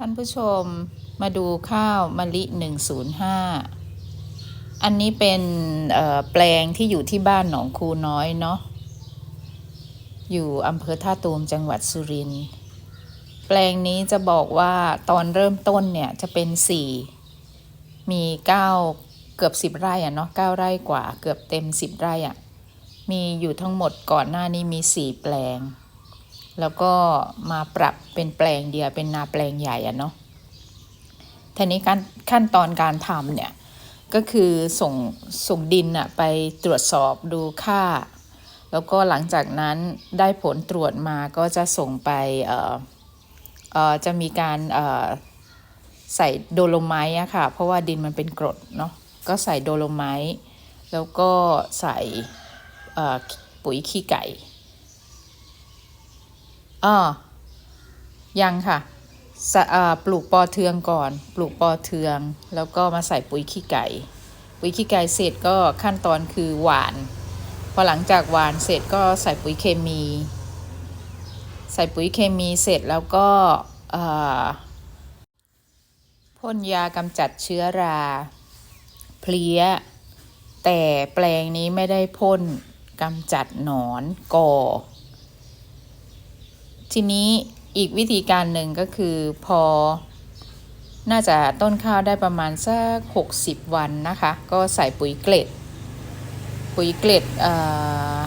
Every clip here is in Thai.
ท่านผู้ชมมาดูข้าวมะลิ 105 อันนี้เป็นแปลงที่อยู่ที่บ้านหนองคูน้อยเนาะ อยู่อำเภอท่าตูมจังหวัดสุรินทร์แปลงนี้จะบอกว่าตอนเริ่มต้นเนี่ยจะเป็นสี่มีเก้าเกือบสิบไร่อะเนาะเก้าไร่กว่าเกือบเต็มสิบไร่อะมีอยู่ทั้งหมดก่อนหน้านี้มีสี่แปลง แล้วก็มาปรับเป็นแปลงเดียวเป็นนาแปลงใหญ่อะเนาะทีนี้การขั้นตอนการทำเนี่ยก็คือส่งส่งดินอะไปตรวจสอบดูค่า แล้วก็หลังจากนั้นได้ผลตรวจมาก็จะส่งไปเอ่อเอ่อจะมีการเอ่อใส่โดโลไมต์อะค่ะ เพราะว่าดินมันเป็นกรดเนาะก็ใส่โดโลไมต์แล้วก็ใส่ปุ๋ยขี้ไก่ อ้อยังค่ะสะอ่อปลูกปอเทืองก่อน ปลูกปอเทือง แล้วก็มาใส่ปุ๋ยขี้ไก่ ปุ๋ยขี้ไก่เสร็จก็ขั้นตอนคือหวาน พอหลังจากหวานเสร็จก็ใส่ปุ๋ยเคมี ใส่ปุ๋ยเคมีเสร็จแล้วก็พ่นยากำจัดเชื้อรา เพลี้ย แต่แปลงนี้ไม่ได้พ่นกำจัดหนอนก่อ ทีนี้อีกวิธีการหนึ่งก็คือพอ น่าจะต้นข้าวได้ประมาณสัก 60 วันนะคะ ก็ใส่ปุ๋ยเกล็ด ปุ๋ยเกล็ดอ่อ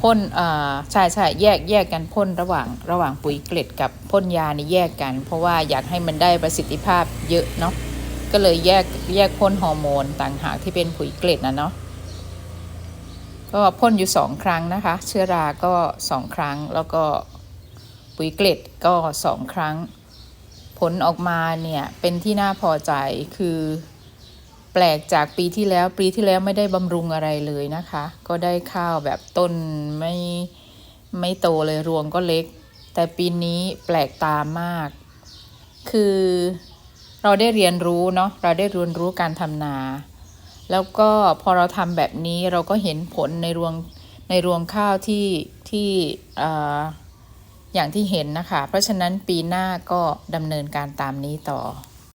พ่นอ่อใช่ใช่แยกแยกกันพ่นระหว่างระหว่างปุ๋ยเกล็ดกับพ่นยานี่แยกกัน เพราะว่าอยากให้มันได้ประสิทธิภาพเยอะเนาะก็เลยแยกแยกพ่นฮอร์โมนต่างหากที่เป็นปุ๋ยเกล็ดนะเนาะก็พ่นอยู่สองครั้งนะคะ เชื้อราก็สองครั้งแล้วก็ ปุ๋ยเกล็ดก็สองครั้ง ผลออกมาเนี่ยเป็นที่น่าพอใจคือแปลกจากปีที่แล้วปีที่แล้วไม่ได้บำรุงอะไรเลยนะคะ ก็ได้ข้าวแบบต้นไม่ไม่โตเลยรวงก็เล็ก แต่ปีนี้แปลกตามาก คือเราได้เรียนรู้เนาะเราได้เรียนรู้การทำนา แล้วก็พอเราทำแบบนี้เราก็เห็นผลในรวงในรวงข้าวที่ที่อ่อ อย่างที่เห็นนะคะ เพราะฉะนั้นปีหน้าก็ดำเนินการตามนี้ต่อ